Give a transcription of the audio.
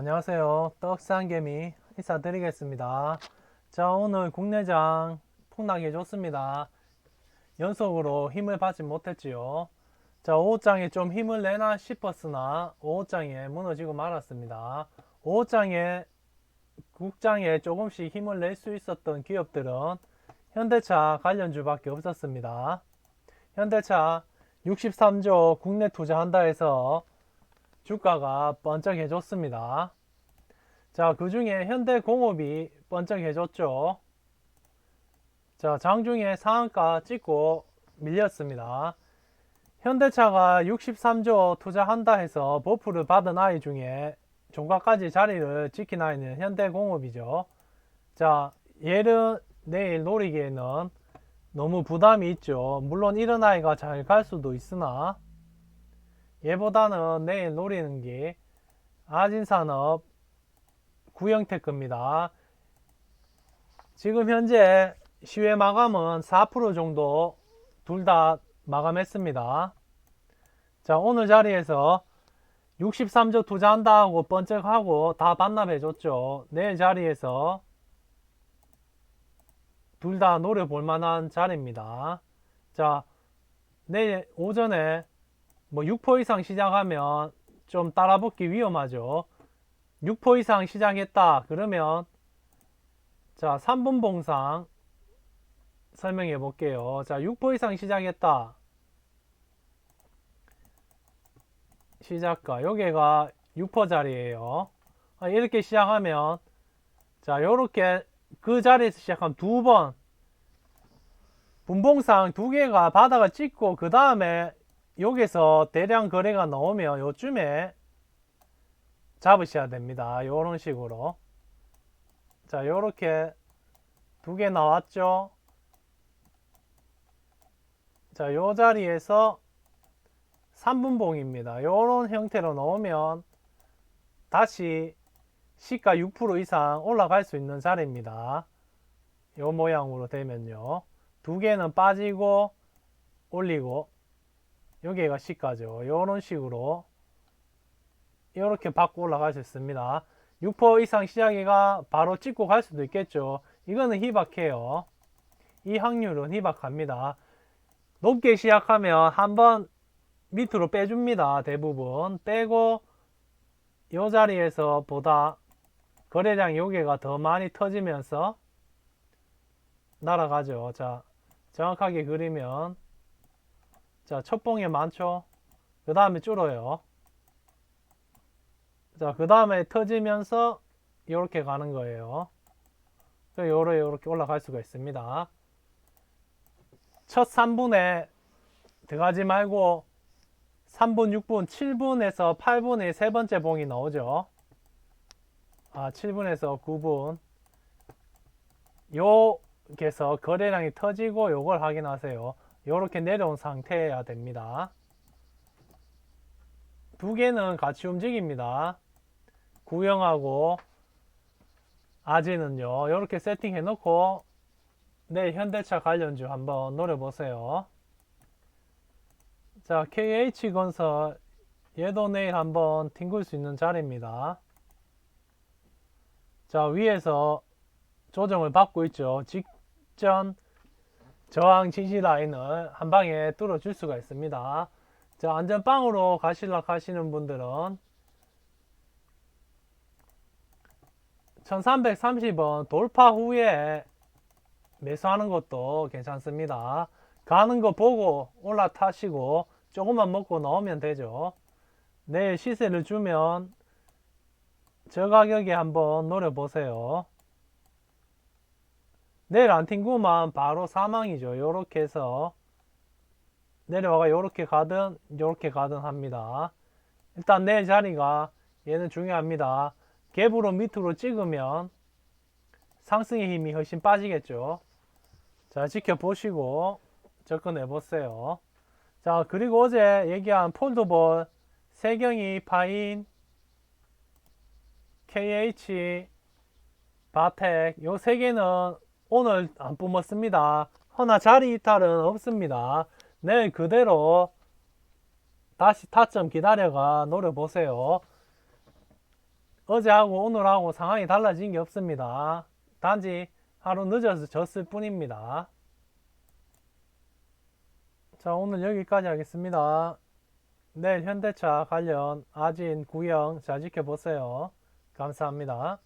안녕하세요. 떡상개미 인사드리겠습니다. 자, 오늘 국내장 폭락이 좋습니다. 연속으로 힘을 받지 못했지요. 자, 5호장에 좀 힘을 내나 싶었으나 5호장에 무너지고 말았습니다. 5호장에 국장에 조금씩 힘을 낼 수 있었던 기업들은 현대차 관련주밖에 없었습니다. 현대차 63조 국내 투자한다 해서 주가가 번쩍해졌습니다. 자, 그 중에 현대공업이 번쩍해졌죠. 자, 장중에 상한가 찍고 밀렸습니다. 현대차가 63조 투자한다 해서 버프를 받은 아이 중에 종가까지 자리를 지킨 아이는 현대공업이죠. 자, 얘를 내일 노리기에는 너무 부담이 있죠. 물론 이런 아이가 잘 갈 수도 있으나 얘보다는 내일 노리는 게 아진산업 구형테크입니다. 지금 현재 시외 마감은 4% 정도 둘 다 마감했습니다. 자, 오늘 자리에서 63조 투자한다 하고 번쩍하고 다 반납해줬죠. 내일 자리에서 둘 다 노려볼 만한 자리입니다. 자, 내일 오전에 뭐 6% 이상 시작하면 좀 따라붙기 위험하죠. 6% 이상 시작했다. 그러면 자, 3분 봉상 설명해 볼게요. 자, 6% 이상 시작했다. 시작가 여기가 6% 자리예요. 아, 이렇게 시작하면 자, 요렇게 그 자리에서 시작하면 두 번 분봉상 두 개가 바닥을 찍고 그 다음에 여기서 대량 거래가 나오면 요쯤에 잡으셔야 됩니다. 요런 식으로. 자, 요렇게 두 개 나왔죠? 자, 요 자리에서 3분봉입니다. 요런 형태로 나오면 다시 시가 6% 이상 올라갈 수 있는 자리입니다. 요 모양으로 되면요. 두 개는 빠지고 올리고 여기가 시가죠. 이런 식으로 이렇게 받고 올라갈 수 있습니다. 6% 이상 시작이가 바로 찍고 갈 수도 있겠죠. 이거는 희박해요. 이 확률은 희박합니다. 높게 시작하면 한번 밑으로 빼줍니다. 대부분 빼고 이 자리에서 보다 거래량 요게가 더 많이 터지면서 날아가죠. 자, 정확하게 그리면 자, 첫 봉에 많죠? 그 다음에 줄어요. 자, 그 다음에 터지면서 이렇게 가는 거예요. 요래 요렇게 올라갈 수가 있습니다. 첫 3분에 들어가지 말고 3분, 6분, 7분에서 8분에 세 번째 봉이 나오죠. 아, 7분에서 9분. 요게서 거래량이 터지고 요걸 확인하세요. 이렇게 내려온 상태여야 됩니다. 두 개는 같이 움직입니다. 구형하고 아지는요. 이렇게 세팅해 놓고 내일 현대차 관련주 한번 노려보세요. 자, KH건설 얘도 내일 한번 튕길 수 있는 자리입니다. 자, 위에서 조정을 받고 있죠. 직전 저항 지지 라인을 한 방에 뚫어 줄 수가 있습니다. 자, 안전빵으로 가실라 하시는 분들은 1330원 돌파 후에 매수하는 것도 괜찮습니다. 가는 거 보고 올라타시고 조금만 먹고 나오면 되죠. 내일 시세를 주면 저 가격에 한번 노려보세요. 내일 안 튕구만 바로 사망이죠. 요렇게 해서 내려와가 요렇게 가든 요렇게 가든 합니다. 일단 내일 자리가 얘는 중요합니다. 갭으로 밑으로 찍으면 상승의 힘이 훨씬 빠지겠죠. 자, 지켜보시고 접근해 보세요. 자, 그리고 어제 얘기한 폴더볼, 세경이, 파인, KH, 바텍, 요 세 개는 오늘 안 뿜었습니다. 허나 자리 이탈은 없습니다. 내일 그대로 다시 타점 기다려가 노려보세요. 어제하고 오늘하고 상황이 달라진 게 없습니다. 단지 하루 늦어서 졌을 뿐입니다. 자, 오늘 여기까지 하겠습니다. 내일 현대차 관련 아진 구형 잘 지켜보세요. 감사합니다.